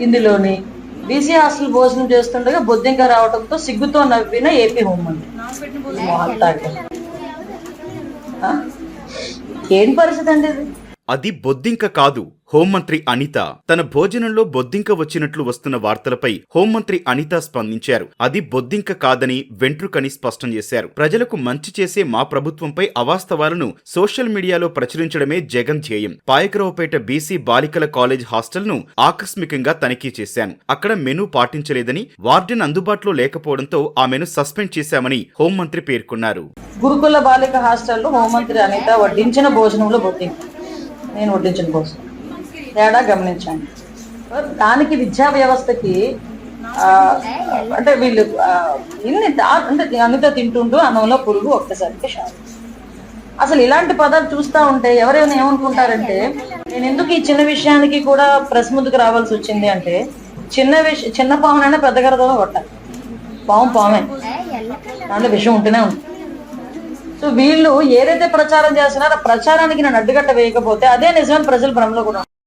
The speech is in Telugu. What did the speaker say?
ఇందులోని బీసీ హాస్టల్ భోజనం చేస్తుండగా బొద్దింక రావడంతో సిగ్గుతో నవ్విన ఏపీ హోంమంత్రి? ఏం పరిస్థితి అండి ఇది? అది బొద్దింక కాదు హోంమంత్రి అనిత. తన భోజనంలో బొద్దింక వచ్చినట్లు వస్తున్న వార్తలపై హోంమంత్రి అనిత స్పందించారు. అది బొద్దింక కాదని వెంట్రుకని స్పష్టం చేశారు. ప్రజలకు మంచి చేసే మా ప్రభుత్వంపై అవాస్తవాలను సోషల్ మీడియాలో ప్రచురించడమే జగన్ ధ్యేయం. పాయకరావుపేట బీసీ బాలికల కాలేజ్ హాస్టల్ను ఆకస్మికంగా తనిఖీ చేశాను. అక్కడ మెనూ పాటించలేదని వార్డెన్ అందుబాటులో లేకపోవడంతో ఆమెను సస్పెండ్ చేశామని హోంమంత్రి పేర్కొన్నారు. గురుకుల బాలిక హాస్టల్లో హోంమంత్రి అనిత వడ్డించిన భోజనంలో బొద్దింక. నేను వడ్డించిన కోసం తేడా గమనించాను దానికి విద్యా వ్యవస్థకి అంటే వీళ్ళు ఇన్ని అంటే అనిత తింటుంటూ అన్నంలో పురుగు ఒక్కసారికి షాక్ అసలు ఇలాంటి పదాలు చూస్తా ఉంటే ఎవరైనా ఏమనుకుంటారంటే నేను ఎందుకు ఈ చిన్న విషయానికి కూడా ప్రెస్ ముందుకు రావాల్సి వచ్చింది అంటే చిన్న విషయం చిన్న పామునైనా పెద్ద గరతో కొట్టాలి. పాము పామే. దాంట్లో విషయం ఉంటూనే ఉంటుంది సో వీళ్ళు ఏదైతే ప్రచారం చేస్తున్నారో ప్రచారానికి నేను అడ్డుకట్ట వేయకపోతే అదే నిజమని ప్రజలు భ్రమలో కూడా